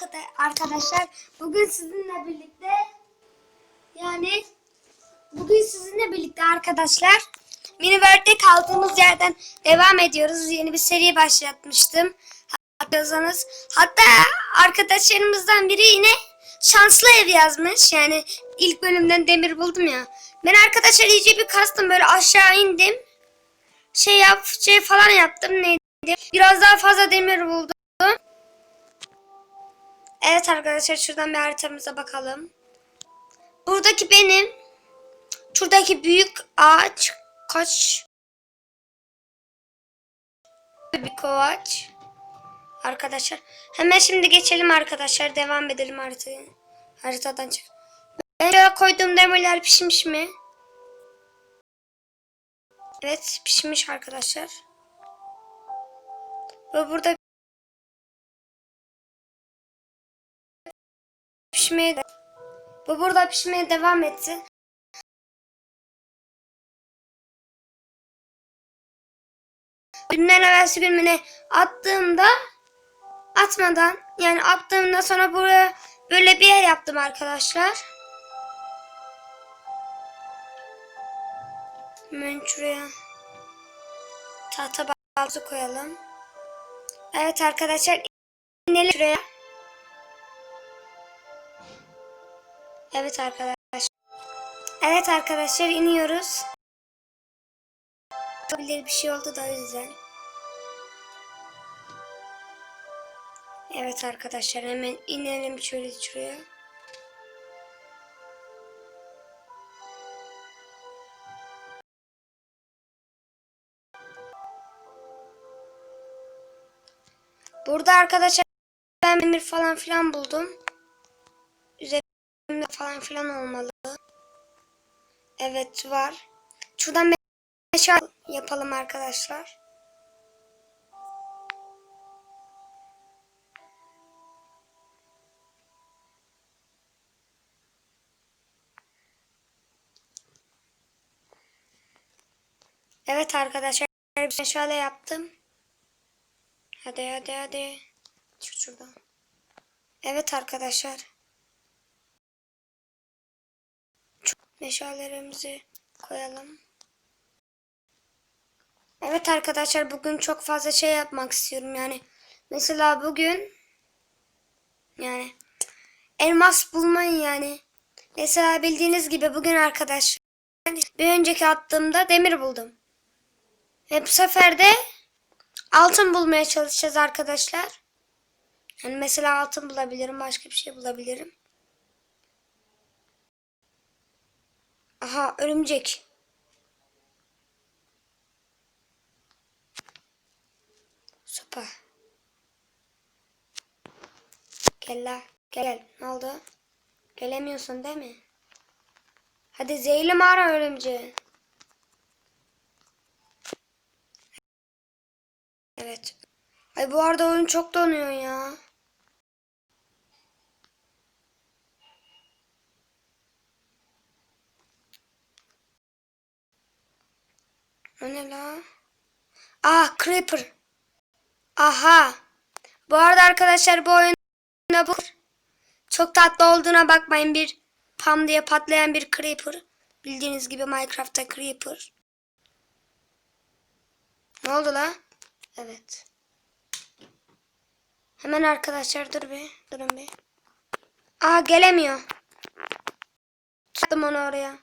arkada- arkadaşlar. Bugün sizinle birlikte yani bugün sizinle birlikte arkadaşlar Miniworld'de kaldığımız yerden devam ediyoruz. Yeni bir seri başlatmıştım. Hatırlıyorsanız. Hatta arkadaşlarımızdan biri yine şanslı ev yazmış. Yani ilk bölümden demir buldum ya. Ben arkadaşlar iyice bir kastım böyle aşağı indim. Şey yap, şey falan yaptım neydi? Biraz daha fazla demir buldum. Evet arkadaşlar şuradan bir haritamıza bakalım. Buradaki benim. Şuradaki büyük ağaç kaç? Büyük ağaç. Arkadaşlar. Hemen şimdi geçelim arkadaşlar. Devam edelim haritayı. Haritadan çık. Ben koyduğum demirler pişmiş mi? Evet pişmiş arkadaşlar. Ve burada pişmeye de bu burada pişmeye devam etti. Günden evvelsi gününe attığımda atmadan yani attığımda sonra buraya böyle bir yer yaptım arkadaşlar. Hemen şuraya tahta baltı koyalım. Evet arkadaşlar inelim şuraya. Evet arkadaşlar. Evet arkadaşlar iniyoruz. Olabilir bir şey oldu da o yüzden. Evet arkadaşlar hemen inelim şöyle şuraya. Burada arkadaşlar ben demir falan filan buldum. Üzerimde falan filan olmalı. Evet var. Şuradan meşal yapalım arkadaşlar. Evet arkadaşlar bir meşale yaptım. Hadi hadi hadi. Çık şuradan. Evet arkadaşlar. Meşalelerimizi koyalım. Evet arkadaşlar bugün çok fazla şey yapmak istiyorum yani. Mesela bugün yani elmas bulmayı yani. Mesela bildiğiniz gibi bugün arkadaşlar bir önceki attığımda demir buldum. Ve bu sefer de altın bulmaya çalışacağız arkadaşlar. Yani mesela altın bulabilirim, başka bir şey bulabilirim. Aha örümcek. Sopa. Gel la. Gel. Ne oldu? Gelemiyorsun değil mi? Hadi zehirli mağara örümceği. Evet. Ay bu arada oyun çok donuyor ya. O ne la? Ah Creeper. Aha. Bu arada arkadaşlar bu oyunda bu çok tatlı olduğuna bakmayın bir pam diye patlayan bir Creeper. Bildiğiniz gibi Minecraft'ta Creeper. Ne oldu la? Evet. Hemen arkadaşlar dur bir. Durun bir. Aa gelemiyor. Tuttum onu oraya.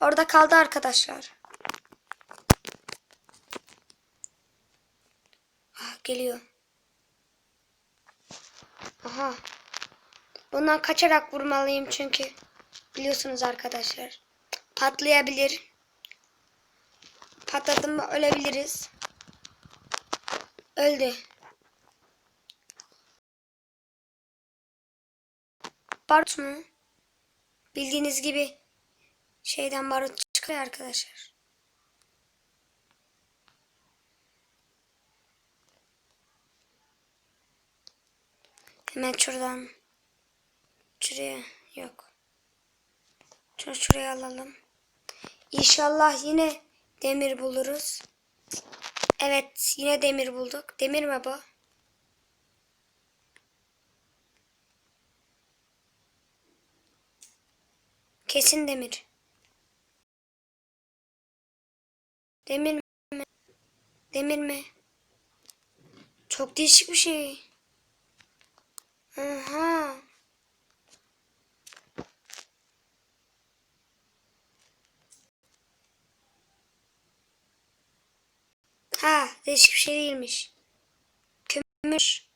Orada kaldı arkadaşlar. Geliyor. Aha. Bundan kaçarak vurmalıyım çünkü. Biliyorsunuz arkadaşlar. Patlayabilir. Patladım mı ölebiliriz. Öldü. Barut mu? Bildiğiniz gibi şeyden barut çıkıyor arkadaşlar. Hemen şuradan. Şuraya. Yok. Şunu şuraya alalım. İnşallah yine demir buluruz. Evet yine demir bulduk. Demir mi bu? Kesin demir. Demir mi? Demir mi? Çok değişik bir şey. Aha. Ha, değişik bir şey değilmiş. Kömür.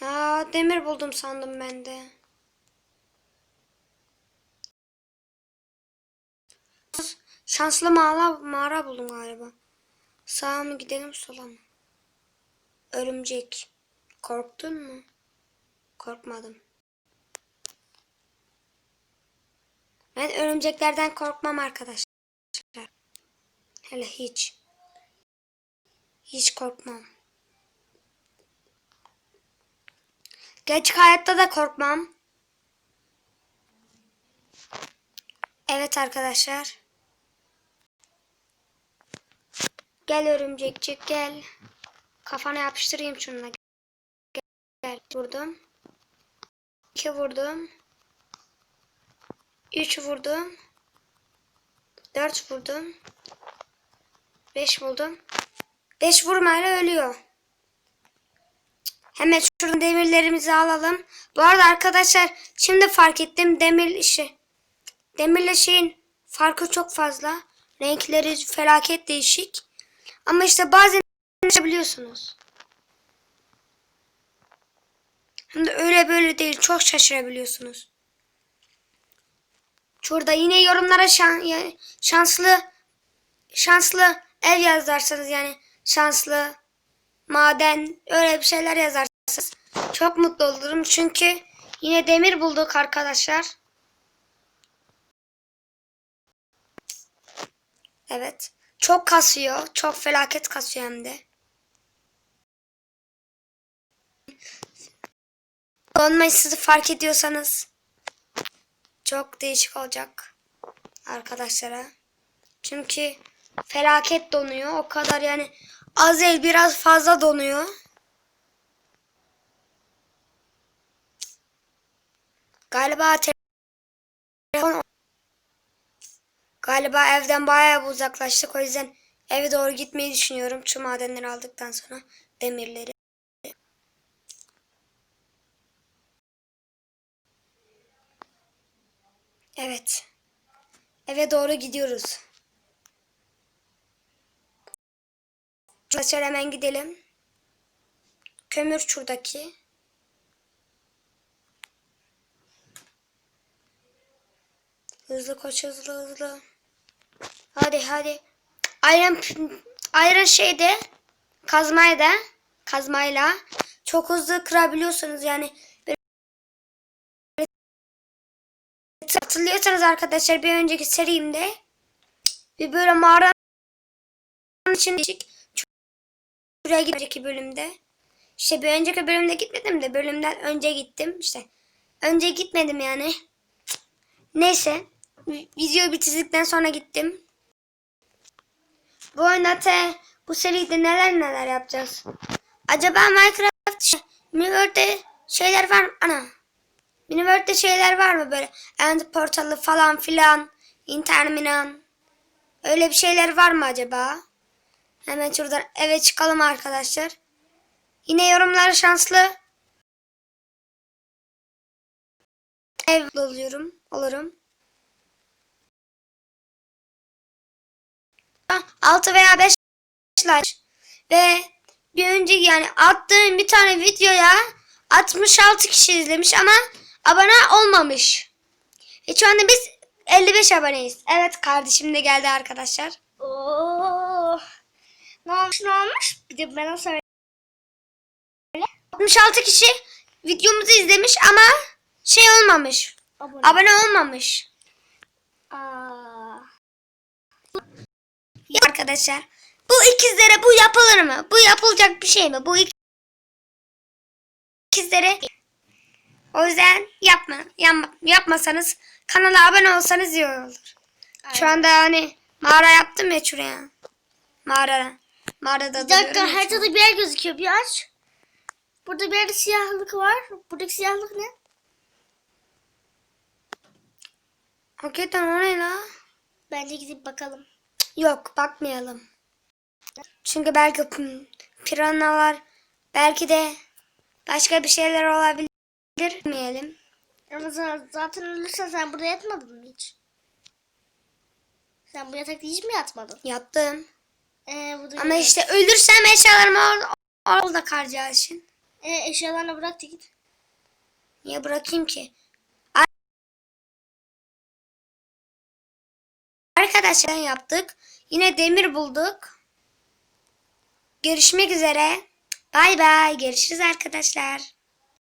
Ya demir buldum sandım ben de. Şanslı mağara, mağara buldum galiba. Sağa mı gidelim sola mı? Örümcek. Korktun mu? Korkmadım. Ben örümceklerden korkmam arkadaşlar. Hele hiç. Hiç korkmam. Gerçek hayatta da korkmam. Evet arkadaşlar. Gel örümcekçik gel. Kafana yapıştırayım şununla. Gel. Vurdum. İki vurdum. Üç vurdum. Dört vurdum. Beş vurdum. Beş vurmayla ölüyor. Hemen şuradan demirlerimizi alalım. Bu arada arkadaşlar şimdi fark ettim demir işi. Demirle şeyin farkı çok fazla. Renkleri felaket değişik. Ama işte bazen biliyorsunuz. Hem de öyle böyle değil. Çok şaşırabiliyorsunuz. Şurada yine yorumlara şan, şanslı şanslı ev yazarsanız yani şanslı maden öyle bir şeyler yazarsanız çok mutlu olurum. Çünkü yine demir bulduk arkadaşlar. Evet. Çok kasıyor. Çok felaket kasıyor hem de. Donmayı fark ediyorsanız çok değişik olacak arkadaşlara. Çünkü felaket donuyor. O kadar yani az değil biraz fazla donuyor. Galiba telefon Galiba evden bayağı uzaklaştık. O yüzden eve doğru gitmeyi düşünüyorum. Şu madenleri aldıktan sonra demirleri. Evet. Eve doğru gidiyoruz. Şöyle hemen gidelim. Kömür şuradaki. Hızlı koş hızlı hızlı. Hadi hadi. Ayran ayran şeyde kazmayla kazmayla çok hızlı kırabiliyorsunuz yani. Hatırlıyorsanız arkadaşlar bir önceki serimde bir böyle mağaranın için değişik şuraya gidecek bölümde. İşte bir önceki bölümde gitmedim de bölümden önce gittim işte. Önce gitmedim yani. Neyse. Videoyu bitirdikten sonra gittim. Bu oyunda te, bu seride neler neler yapacağız. Acaba Minecraft Miniworld'de şeyler var mı? Ana. Miniworld'de şeyler var mı böyle? End portalı falan filan. Interminan. Öyle bir şeyler var mı acaba? Hemen şuradan eve çıkalım arkadaşlar. Yine yorumlar şanslı. Ev oluyorum. Olurum. 6 veya 5 like ve bir önceki yani attığım bir tane videoya 66 kişi izlemiş ama abone olmamış. E şu anda biz 55 aboneyiz. Evet kardeşim de geldi arkadaşlar. Oo. Ne olmuş ne olmuş? Bir de bana söyle. 66 kişi videomuzu izlemiş ama şey olmamış. Abone. Abone olmamış. Aa. Ya arkadaşlar bu ikizlere bu yapılır mı? Bu yapılacak bir şey mi? Bu ik- ikizlere o yüzden yapma. Yapma- yapmasanız kanala abone olsanız iyi olur. Şu anda hani mağara yaptım ya şuraya. Mağara. Mağarada Bir dakika haritada bir yer gözüküyor bir aç. Burada bir yerde siyahlık var. Buradaki siyahlık ne? Hakikaten o ne la? Bence gidip bakalım. Yok bakmayalım. Çünkü belki piranalar belki de başka bir şeyler olabilir. Bilmeyelim. Ama za- zaten ölürsen sen burada yatmadın mı hiç? Sen bu yatakta hiç mi yatmadın? Yattım. Ee, bu da Ama işte ölürsem eşyalarımı or- orada karacağı için. Ee, eşyalarını bırak da git. Niye bırakayım ki? Ar- Arkadaşlar yaptık. Yine demir bulduk. Görüşmek üzere. Bay bay. Görüşürüz arkadaşlar.